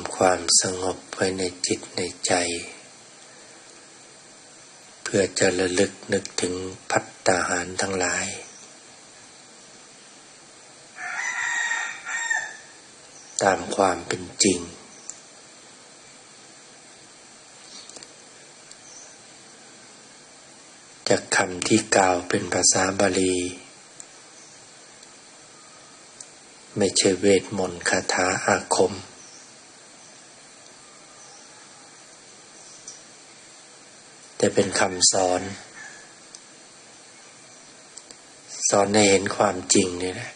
ำความสงบไว้ในจิตในใจ เพื่อจะระลึกนึกถึงพัตตาหารทั้งหลาย ตามความเป็นจริง จากคำที่กล่าวเป็นภาษาบาลี ไม่ใช่เวทมนต์คาถาอาคม แต่ เป็นคำสอน สอนให้เห็นความจริงนี่แหละ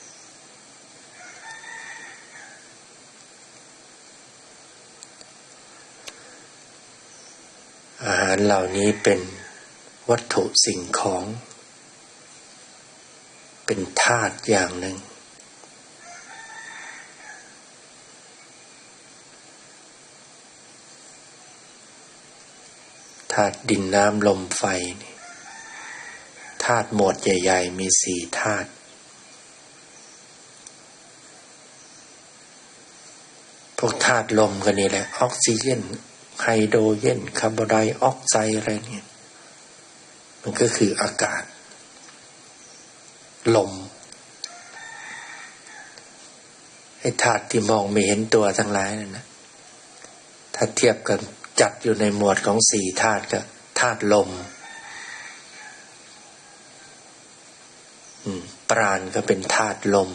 อาหารเหล่านี้เป็นวัตถุสิ่งของ เป็นธาตุอย่างหนึ่งาตุดินน้ำลมไฟนี่ธาตุหมวดใหญ่ ๆ มีสี่ธาตุพวกธาตุลมกันนี่แหละ ออกซิเจนไฮโดรเจนคาร์บอนไดออกไซด์อะไรเนี่ย มันก็คืออากาศ ลมไอ้ธาตุที่มองไม่เห็นตัวทั้งหลายนั่นนะถ้าเทียบกัน จัดอยู่ในหมวดของสี่ธาตุก็ธาตุลมปราณก็เป็นธาตุลม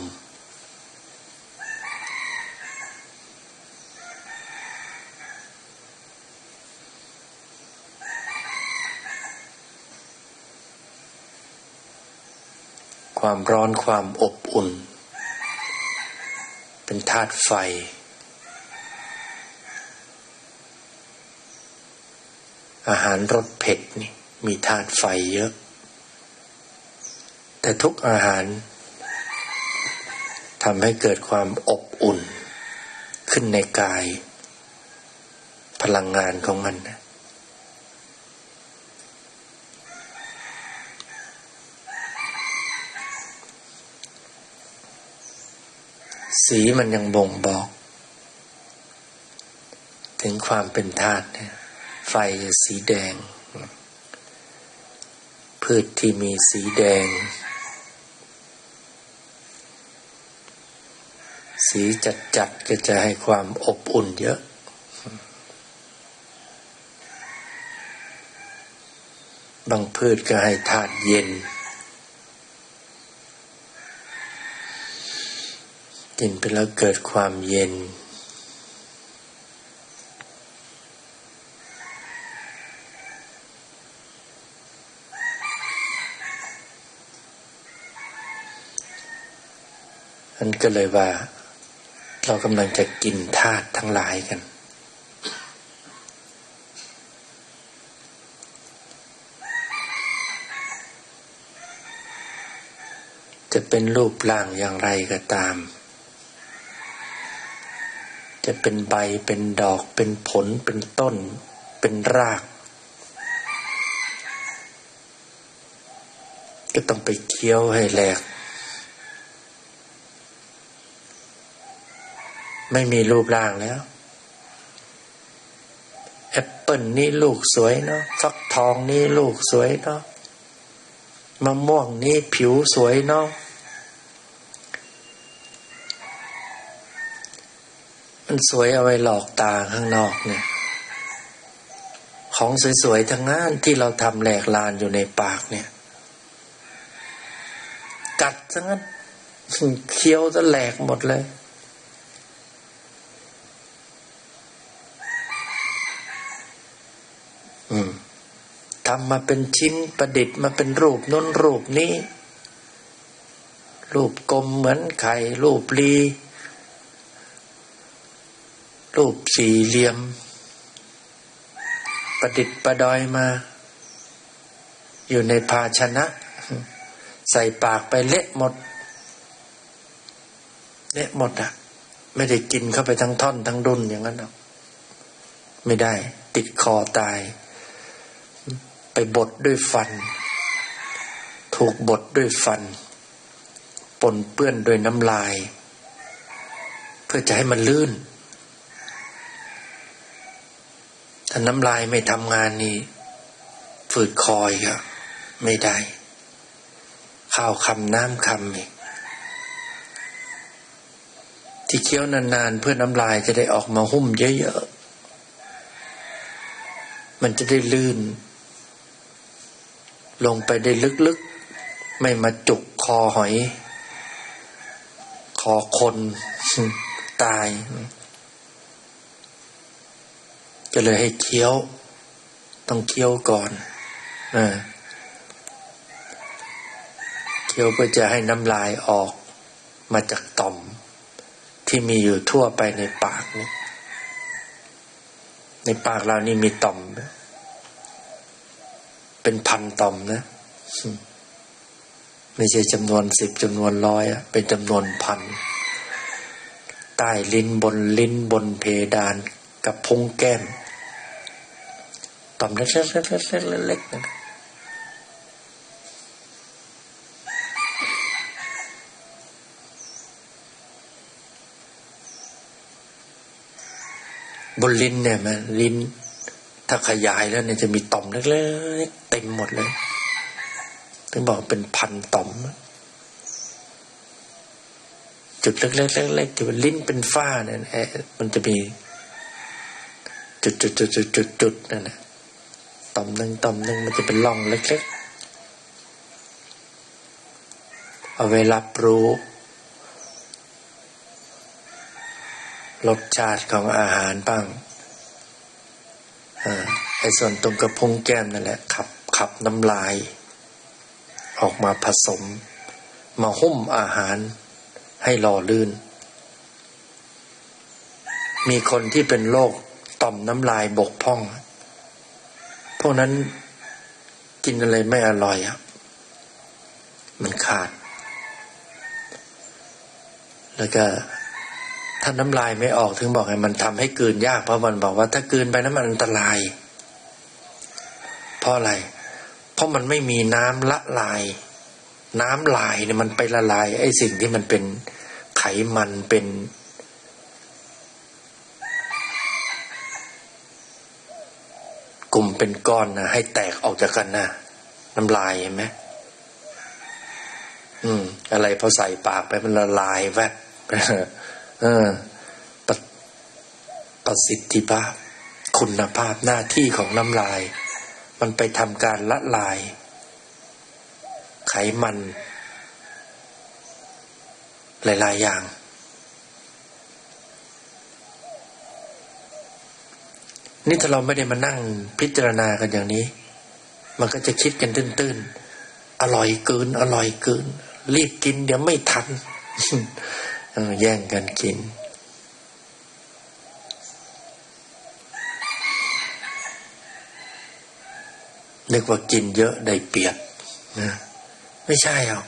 ความร้อนความอบอุ่น เป็นธาตุไฟ อาหารรสเผ็ดนี่มีธาตุไฟเยอะ แต่ทุกอาหารทำให้เกิดความอบอุ่นขึ้นในกาย พลังงานของมันนะสีมันยังบ่งบอก ถึงความเป็นธาตุเนี่ย ไฟสีแดง พืชที่มีสีแดง สีจัดๆก็จะให้ความอบอุ่นเยอะ บางพืชก็ให้ธาตุเย็น กินไปแล้วเกิดความเย็น นั่นก็เลยว่า เรากำลังจะกินธาตุทั้งหลายกัน จะเป็นรูปร่างอย่างไรก็ตาม จะเป็นใบเป็นดอกเป็นผลเป็นต้น เป็นราก ก็ต้องไปเคี้ยวให้แหลก ไม่มีรูปร่างแล้วแอปเปิลนี่ลูกสวยเนาะฟักทองนี่ลูกสวยเนาะมะม่วงนี่ผิวสวยเนาะมันสวยเอาไว้หลอกตาข้างนอกเนี่ย ของสวยๆทั้งนั้นที่เราทำแหลกลานอยู่ในปากเนี่ย กัดทั้งนั้นเคี้ยวจะแหลกหมดเลย ทำมาเป็นชิ้นประดิษฐ์มาเป็นรูปน้นรูปนี้ รูปกลมเหมือนไข่รูปลีรูปสี่เหลี่ยม ประดิษฐ์ประดอยมา อยู่ในภาชนะ ใส่ปากไปเละหมด เละหมดอะ ไม่ได้กินเข้าไปทั้งท่อนทั้งดุนอย่างนั้นหรอกไม่ได้ ติดคอตาย ไปบดด้วยฟัน ถูกบดด้วยฟัน ปนเปื้อนด้วยน้ำลาย เพื่อจะให้มันลื่น ถ้าน้ำลายไม่ทำงานนี่ฝืดคอยก็ไม่ได้ ข้าวคำน้ำคำอีกที่เคี้ยวนานๆ เพื่อน้ำลายจะได้ออกมาหุ้มเยอะๆ มันจะได้ลื่น ลงไปได้ลึกๆ ไม่มาจุกคอหอย คอคนตาย ก็เลยให้เคี้ยว ต้องเคี้ยวก่อนอเคี้ยวเพื่อจะให้น้ำลายออกมาจากต่อม ที่มีอยู่ทั่วไปในปากนี่ในปากเรานี่มีต่อม เป็นพันต่อมนะ ไม่ใช่จำนวนสิบจำนวนร้อยอะเป็นจำนวนพัน ใต้ลิ้นบนลิ้นบนเพดานกับพุงแก้ม ต่อมเล็กๆๆๆๆนะบนลิ้นเนี่ยมันลิ้น ถ้าขยายแล้วเนี่ยจะมีต่อมเล็กๆเต็มหมดเลย ถึงบอกเป็นพันต่อม จุดเล็กๆเล็กๆที่เป็นลิ้นเป็นฝ้าเนี่ยเอ๊ะมันจะมีจุดจุดจุดจุดจุดจุดนั่นแหละต่อมหนึ่งต่อมหนึ่งมันจะเป็นร่องเล็กๆ เอาไว้รับรู้รสชาติของอาหารบ้าง ไอ้ส่วนตรงกระพุ้งแก้มนั่นแหละขับขับน้ำลาย ออกมาผสม มาหุ้มอาหารให้หล่อลื่น มีคนที่เป็นโรคต่อมน้ำลายบกพร่อง พวกนั้นกินอะไรไม่อร่อยอะ มันขาด แล้วก็ ถ้าน้ำลายไม่ออกถึงบอกไงมันทำให้กลืนยากเพราะมันบอกว่า ถ้ากลืนไปนั้นมันอันตราย เพราะอะไร เพราะมันไม่มีน้ำละลาย น้ำลายเนี่ยมันไปละลายไอ้สิ่งที่มันเป็นไขมันเป็นกลุ่มเป็นก้อนนะให้แตกออกจากกันนะน้ำลายเห็นไหมอืม อะไรพอใส่ปากไปมันละลายแวบ เออประประสิทธิภาพ คุณภาพหน้าที่ของน้ำลาย มันไปทำการละลาย ไขมัน หลายๆอย่าง นี่ถ้าเราไม่ได้มานั่งพิจารณากันอย่างนี้ มันก็จะคิดกันตื้น ๆ อร่อยเกิน อร่อยเกิน รีบกินเดี๋ยวไม่ทัน แย่งกันกิน นึกว่ากินเยอะได้เปรียบนะไม่ใช่หรอก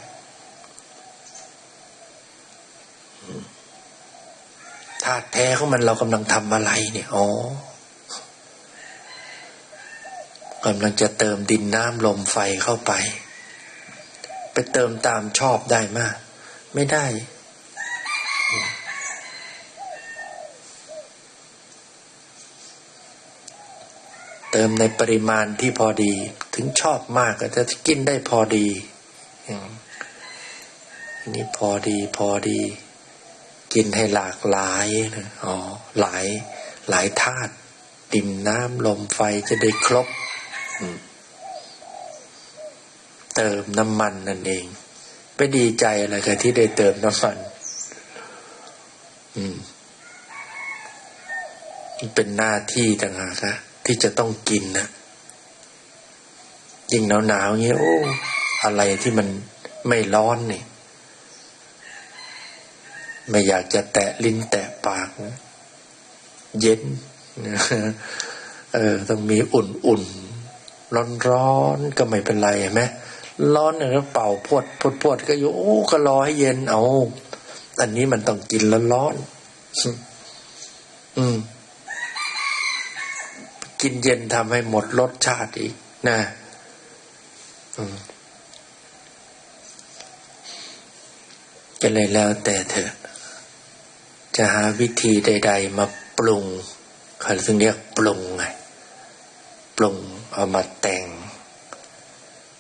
ธาตุแท้ของมันเรากำลังทำอะไรเนี่ยอ๋อกำลังจะเติมดินน้ำลมไฟเข้าไป ไปเติมตามชอบได้มาก ไม่ได้ มในปริมาณที่พอดี ถึงชอบมากก็จะกินได้พอดีอันนี้พอดีพอดี กินให้หลากหลายนะอ๋อหลายหลายธาตุดินน้ำลมไฟจะได้ครบเติมน้ำมันนั่นเอง ไปดีใจอะไรกับที่ได้เติมน้ำมันอืม เป็นหน้าที่ต่างหากนะ ที่จะต้องกินนะยิ่งหนาวหนาวเงี้ยโอ้อะไรที่มันไม่ร้อนนี่ไม่อยากจะแตะลิ้นแตะปากนะเย็นเออต้องมีอุ่นอุ่นร้อนร้อนก็ไม่เป็นไรไหมร้อนเนี่ยก็เป่าพวดพวดพวดก็อยู่โอ้ก็รอให้เย็นเอาอันนี้มันต้องกินแล้วร้อน อืม กินเย็นทำให้หมดรสชาติอีกนะจะเลยแล้วแต่เถอจะหาวิธีใด ๆ มาปรุงเขาถึงเรียกปรุงไงปรุงเอามาแต่ง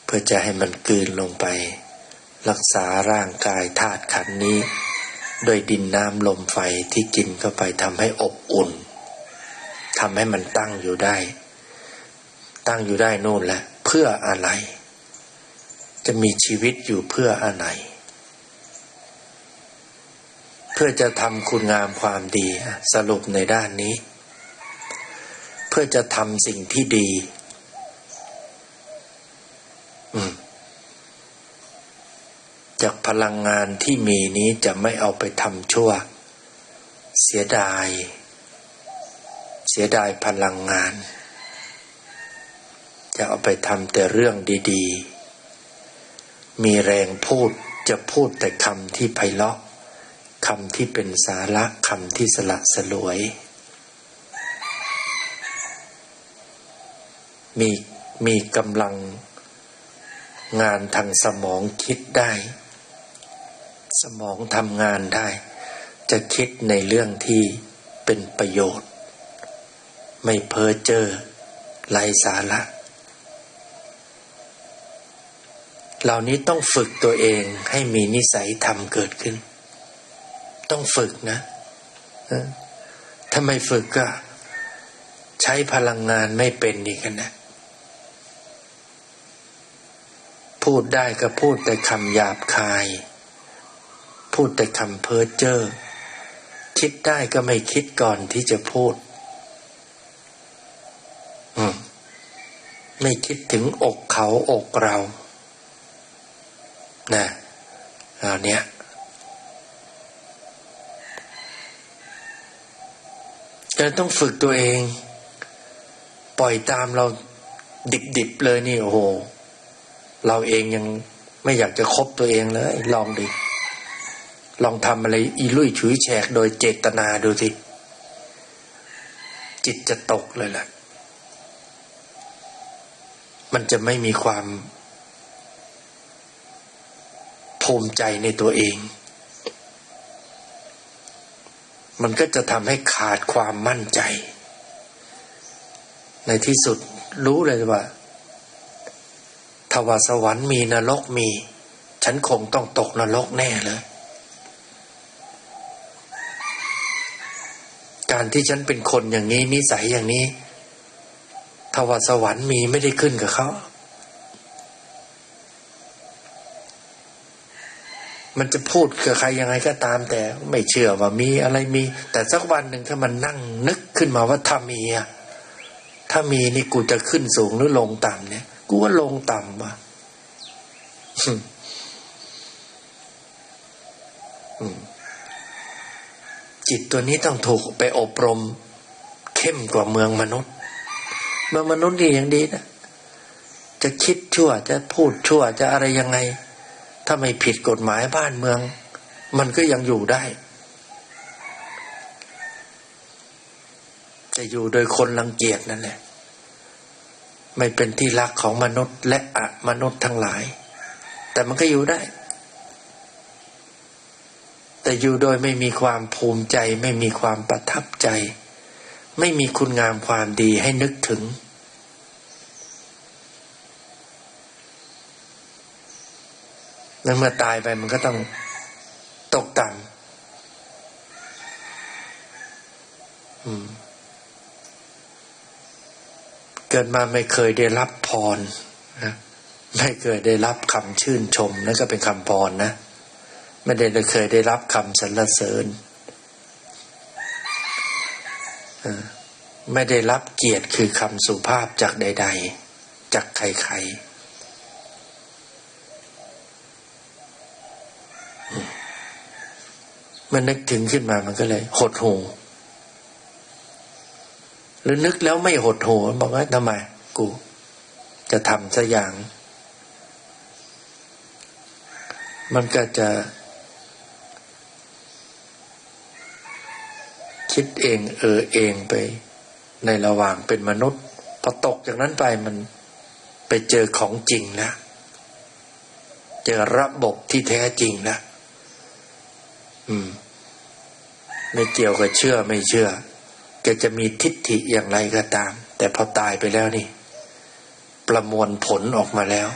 เพื่อจะให้มันกลืนลงไป รักษาร่างกายธาตุขันนี้ ด้วยดินน้ำลมไฟที่กินเข้าไปทำให้อบอุ่น ทำให้มันตั้งอยู่ได้ ตั้งอยู่ได้นู่นแหละ เพื่ออะไร จะมีชีวิตอยู่เพื่ออะไร เพื่อจะทำคุณงามความดีสรุปในด้านนี้ เพื่อจะทำสิ่งที่ดี จากพลังงานที่มีนี้จะไม่เอาไปทำชั่ว เสียดาย สียดายพลังงาน จะเอาไปทำแต่เรื่องดีๆ มีแรงพูดจะพูดแต่คำที่ไพเราะคำที่เป็นสาระคำที่สละสลวย มีมีกำลังงานทางสมองคิดได้ สมองทำงานได้ จะคิดในเรื่องที่เป็นประโยชน์ ไม่เพ้อเจ้อไรสาระ เหล่านี้ต้องฝึกตัวเองให้มีนิสัยธรรมเกิดขึ้น ต้องฝึกนะถ้าไม่ฝึกก็ ใช้พลังงานไม่เป็นอีกันะพูดได้ก็พูดแต่คำหยาบคาย พูดแต่คำเพ้อเจ้อคิดได้ก็ไม่คิดก่อนที่จะพูด อืม ไม่คิดถึงอกเขาอกเรานะเอาเนี้ยเราต้องฝึกตัวเอง ปล่อยตามเราดิบๆเลยนี่โอ้โห เราเองยังไม่อยากจะคบตัวเองเลย ลองดิลองทำอะไรอีลุยฉุยแฉกโดยเจตนาดูสิจิตจะตกเลยแหละ มันจะไม่มีความภูมิใจในตัวเอง มันก็จะทำให้ขาดความมั่นใจ ในที่สุดรู้เลยว่าทวาสวรรค์มีนรกมี ฉันคงต้องตกนรกแน่เลยการที่ฉันเป็นคนอย่างนี้นิสัยอย่างนี้ ทวาสวรรค์มีไม่ได้ขึ้นกับเขามันจะพูดกับใครยังไงก็ตาม แต่ไม่เชื่อว่ามีอะไรมี แต่สักวันหนึ่งถ้ามันนั่งนึกขึ้นมาว่าถ้ามีอะถ้ามีนี่กูจะขึ้นสูงหรือลงต่ำเนี่ย กูว่าลงต่ำว่ะจิตตัวนี้ต้องถูกไปอบรม เข้มกว่าเมืองมนุษย์ เมืองมนุษย์นี่ยังดีนะจะคิดชั่วจะพูดชั่วจะอะไรยังไง ถ้าไม่ผิดกฎหมายบ้านเมือง มันก็ยังอยู่ได้ จะอยู่โดยคนรังเกียจนั่นแหละ ไม่เป็นที่รักของมนุษย์และอะมนุษย์ทั้งหลาย แต่มันก็อยู่ได้ แต่อยู่โดยไม่มีความภูมิใจ ไม่มีความประทับใจ ไม่มีคุณงามความดีให้นึกถึง แล้วเมื่อตายไปมันก็ต้องตกต่ำเกิดมาไม่เคยได้รับพรนะไม่เคยได้รับคำชื่นชมนั่นก็เป็นคำพรนะ ไม่ได้เคยได้รับคำสรรเสริญเออ ไม่ได้รับเกียรติคือคำสุภาพจากใด ๆ จากใครๆ มันนึกถึงขึ้นมามันก็เลย หดหูหรือนึกแล้วไม่หดหูบอกว่าทำไม กู จะทำสักอย่าง มันก็จะ คิดเอง เออเองไป ในระหว่างเป็นมนุษย์พอตกจากนั้นไปมันไปเจอของจริงแล้วเจอระบบที่แท้จริงแล้วอืม ไม่เกี่ยวกับเชื่อไม่เชื่อแกจะมีทิฏฐิอย่างไรก็ตาม แต่พอตายไปแล้วนี่ ประมวลผลออกมาแล้ว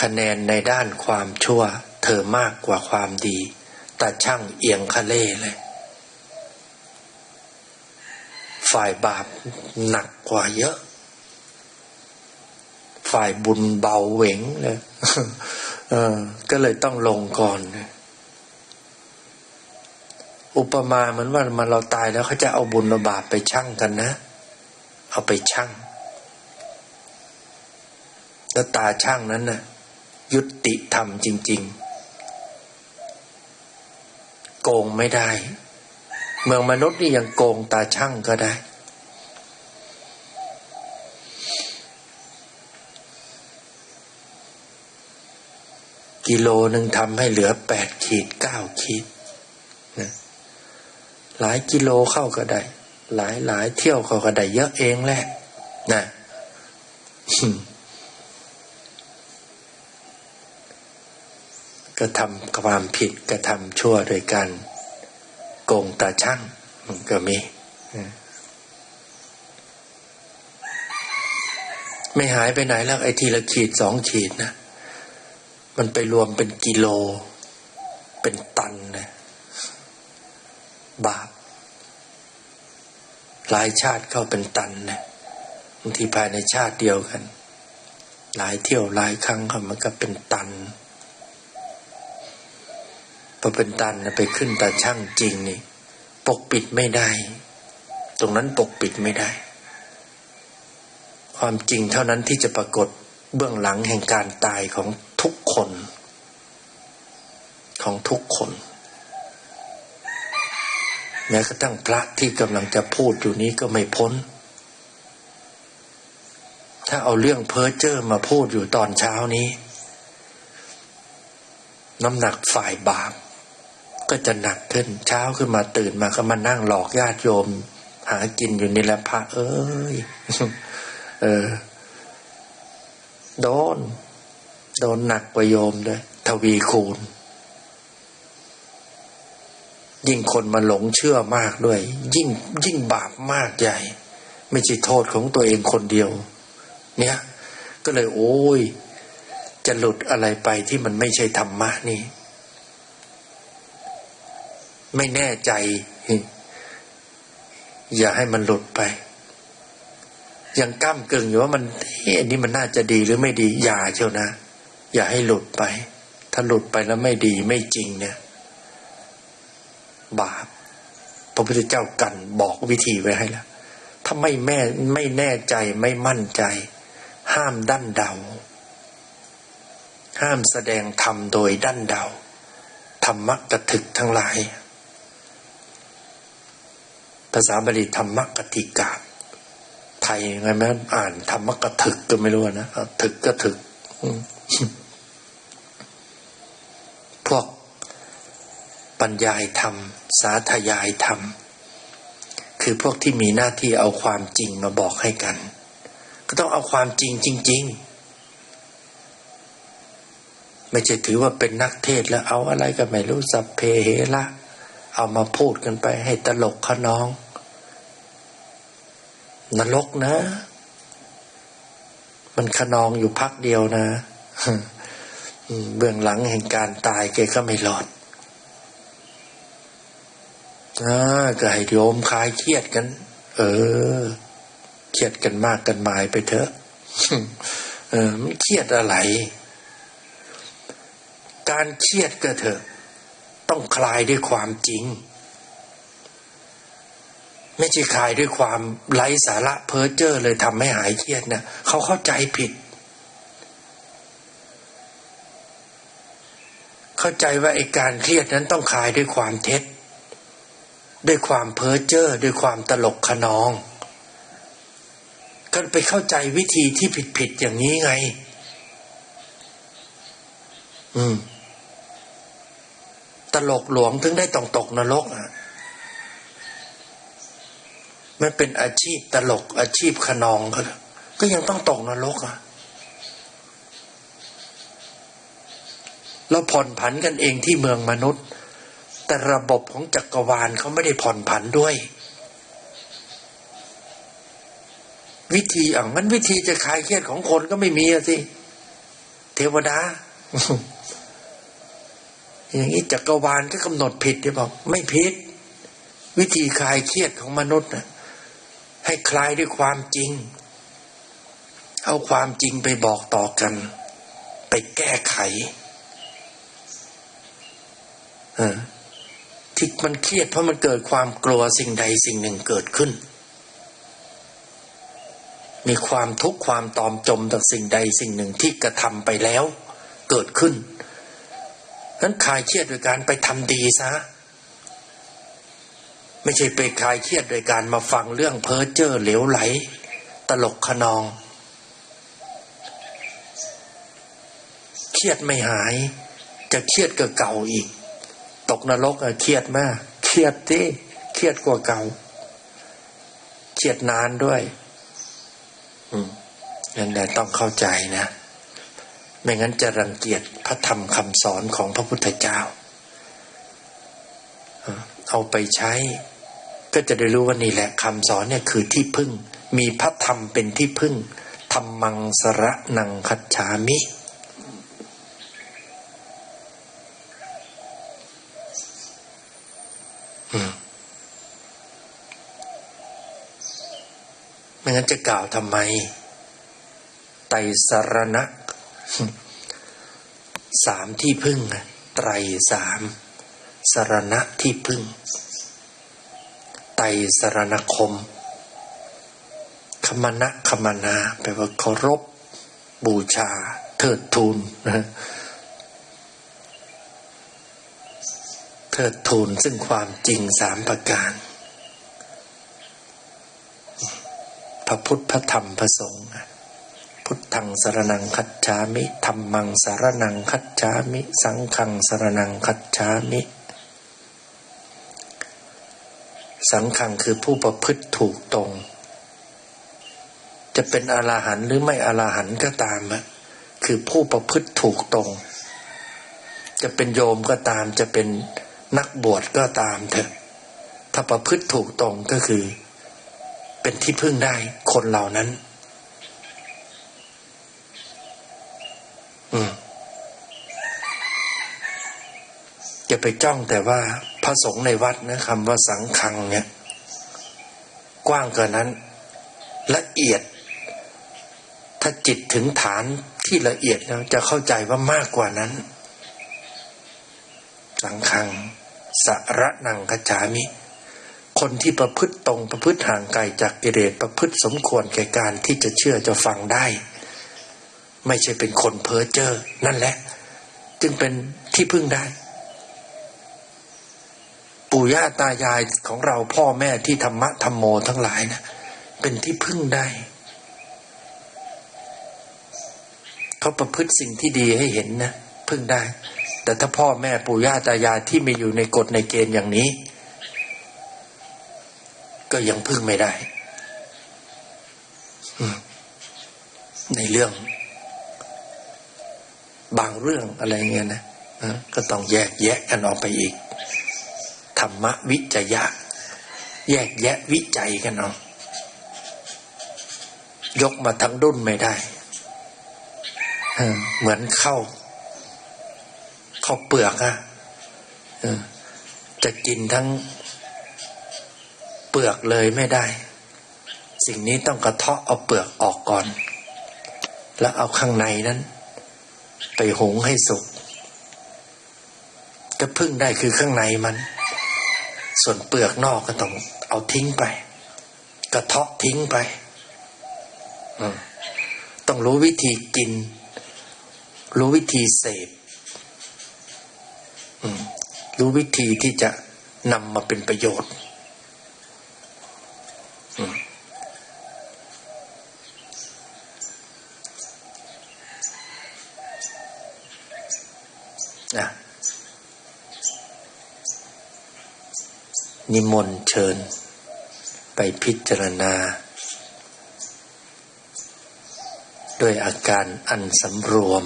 คะแนนในด้านความชั่ว เธอมากกว่าความดี แต่ช่างเอียงคะเล่เลย ฝ่ายบาปหนักกว่าเยอะ ฝ่ายบุญเบาเหวงเลยก็เลยต้องลงก่อนอุปมาเหมือนว่ามันเราตายแล้วเขาจะเอาบุญเอาบาปไปชั่งกันนะ เอาไปชั่งแล้วตาช่างนั้นน่ะ ยุติธรรมจริง ๆ โกงไม่ได้ เมืองมนุษย์นี่ยังโกงตาช่างก็ได้ กิโลหนึ่งทำให้เหลือแปดขีดเก้าขีดนะหลายกิโลเข้าก็ได้ หลายหลายเที่ยวเขาก็ได้เยอะเองแหละนะกระทำความผิดกระทำชั่วโดยการ โกงตาช่างมันก็มี ไม่หายไปไหนแล้วไอ้ทีละขีดสองขีดนะ มันไปรวมเป็นกิโล เป็นตันนะบาปหลายชาติเข้าเป็นตันนะบางทีภายในชาติเดียวกัน หลายเที่ยวหลายครั้งเข้ามันก็เป็นตัน พอเป็นตันไปขึ้นตาช่างจริงนี่ ปกปิดไม่ได้ ตรงนั้นปกปิดไม่ได้ ความจริงเท่านั้นที่จะปรากฏเบื้องหลังแห่งการตายของทุกคน ของทุกคนแม้กระทั่งพระที่กำลังจะพูดอยู่นี้ก็ไม่พ้น ถ้าเอาเรื่องเพ้อเจ้อมาพูดอยู่ตอนเช้านี้ น้ำหนักฝ่ายบาป ก็จะหนักขึ้น เช้าขึ้นมาตื่นมาก็มานั่งหลอกญาติโยม หากินอยู่นี่แหละพระเอ้ยเออ โดน โดนหนักกว่าโยมเลยทวีคูณ ยิ่งคนมาหลงเชื่อมากด้วย ยิ่ง ยิ่งบาปมากใหญ่ ไม่ใช่โทษของตัวเองคนเดียว เนี่ย ก็เลยโอ้ย จะหลุดอะไรไปที่มันไม่ใช่ธรรมะนี่ ไม่แน่ใจ อย่าให้มันหลุดไป ยังก้ามกึ่งอยู่ว่ามันเอันนี้มันน่าจะดีหรือไม่ดี อย่าเชียวนะ อย่าให้หลุดไป ถ้าหลุดไปแล้วไม่ดีไม่จริงเนี่ย บาปพระพุทธเจ้ากันบอกวิธีไว้ให้แล้วถ้าไม่แม่ไม่แน่ใจไม่มั่นใจ ห้ามดั้นเดา ห้ามแสดงธรรมโดยดั้นเดาธรรมกถึกทั้งหลาย ภาษาบาลีธรรมกติกาไทยไงแม่อ่านธรรมกถึกก็ไม่รู้นะถึกก็ถึกพวกบรรยายธรรม สาธยายธรรม คือพวกที่มีหน้าที่เอาความจริงมาบอกให้กัน ก็ต้องเอาความจริงจริง ๆ ไม่ใช่ถือว่าเป็นนักเทศแล้วเอาอะไรก็ไม่รู้สัพเพเหระเอามาพูดกันไปให้ตลกขนอง นรกนะ มันขนองอยู่พักเดียวนะเบื้องหลังแห่งการตายแกก็ไม่รอดอ่าก็ให้โยมคลายเครียดกัน เออ เครียดกันมากกันหมายไปเถอะ เออมันเครียดอะไร การเครียดก็เถอะ ต้องคลายด้วยความจริง ไม่ใช่คลายด้วยความไร้สาระเพ้อเจ้อเลยทำให้หายเครียดนะเขาเข้าใจผิด เข้าใจว่าไอ้การเครียดนั้นต้องคลายด้วยความเท็จ ด้วยความเพ้อเจ้อด้วยความตลกขนองก็ไปเข้าใจวิธีที่ผิดๆอย่างนี้ไง อืม ตลกหลวงถึงได้ต้องตกนรกอะ มันเป็นอาชีพตลก อาชีพขนองก็ก็ยังต้องตกนรกอะเราผ่อนผันกันเองที่เมืองมนุษย์ แต่ระบบของจักรวาลเขาไม่ได้ผ่อนผันด้วย วิธีอะงั้นวิธีจะคลายเครียดของคนก็ไม่มีอะสิ เทวดา อย่างนี้จักรวาลก็กำหนดผิดที่บอกไม่ผิด วิธีคลายเครียดของมนุษย์นะ ให้คลายด้วยความจริง เอาความจริงไปบอกต่อกัน ไปแก้ไขอที่มันเครียดเพราะมันเกิดความกลัวสิ่งใดสิ่งหนึ่งเกิดขึ้น มีความทุกข์ความตอมจมต่อสิ่งใดสิ่งหนึ่งที่กระทำไปแล้ว เกิดขึ้นนั้นคลายเครียดโดยการไปทำดีซะ ไม่ใช่ไปคลายเครียดโดยการมาฟังเรื่องเพ้อเจ้อเหลวไหล ตลกขนอง เครียดไม่หาย จะเครียดกับเก่าอีก ตกนรกอะเครียดมาก เครียดที่เครียดกว่าเก่า เครียดนานด้วย อืมนั่นแหละต้องเข้าใจนะ ไม่งั้นจะรังเกียจพระธรรมคำสอนของพระพุทธเจ้าเอาไปใช้ ก็จะได้รู้ว่านี่แหละคำสอนเนี่ยคือที่พึ่ง มีพระธรรมเป็นที่พึ่งธรรมังสระนังคัจฉามิ ไม่งั้นจะกล่าวทำไม ไตรสรณะสามที่พึ่งไตรสามสรณะที่พึ่ง สรณคม คมณะคมนาแปลว่าเคารพ บูชา เทิดทูนนะเทิดทูนซึ่งความจริงสามประการ พระพุทธพระธรรมพระสงฆ์พุทธังสรนังคัจฉามิธรรมังสารนังคัจฉามิ สังฆังสรนังคัจฉามิ สังฆังคือผู้ประพฤติถูกตรง จะเป็นอรหันต์หรือไม่อรหันต์ก็ตามอะคือผู้ประพฤติถูกตรง จะเป็นโยมก็ตาม จะเป็นนักบวชก็ตามเถอะ ถ้าประพฤติถูกตรงก็คือ เป็นที่พึ่งได้คนเหล่านั้น อืมอย่าไปจ้องแต่ว่า พระสงฆ์ในวัดนะคำว่าสังฆังเนี่ย กว้างเกว่านั้น ละเอียด ถ้าจิตถึงฐานที่ละเอียดแล้วจะเข้าใจว่ามากกว่านั้น สังฆังสระนังคจามิ คนที่ประพฤติตรงประพฤติห่างไกลจากกิเลสประพฤติสมควรแก่การที่จะเชื่อจะฟังได้ ไม่ใช่เป็นคนเพ้อเจ้อนั่นแหละ จึงเป็นที่พึ่งได้ ปู่ย่าตายายของเราพ่อแม่ที่ธรรมะธรรมโมทั้งหลายนะเป็นที่พึ่งได้เขาประพฤติสิ่งที่ดีให้เห็นนะพึ่งได้ แต่ถ้าพ่อแม่ปู่ย่าตายายที่ไม่อยู่ในกฎในเกณฑ์อย่างนี้ ก็ยังพึ่งไม่ได้ในเรื่อง บางเรื่องอะไรเงี้ยนะก็ต้องแยกแยะกันออกไปอีก รรมวิจยะ แยกแยะวิจัยกันเอาะยกมาทั้งดุนไม่ได้เหมือนเข้า เข้าเปลือกอะจะกินทั้งเปลือกเลยไม่ได้ สิ่งนี้ต้องกระเทาะเอาเปลือกออกก่อน แล้วเอาข้างในนั้น ไปหุงให้สุกจะพึ่งได้คือข้างในมัน ส่วนเปลือกนอกก็ต้องเอาทิ้งไป กระเทาะทิ้งไปต้องรู้วิธีกิน รู้วิธีเสพรู้วิธีที่จะนำมาเป็นประโยชน์อืมนะ นิมนต์เชิญ ไปพิจารณา ด้วยอาการอันสำรวม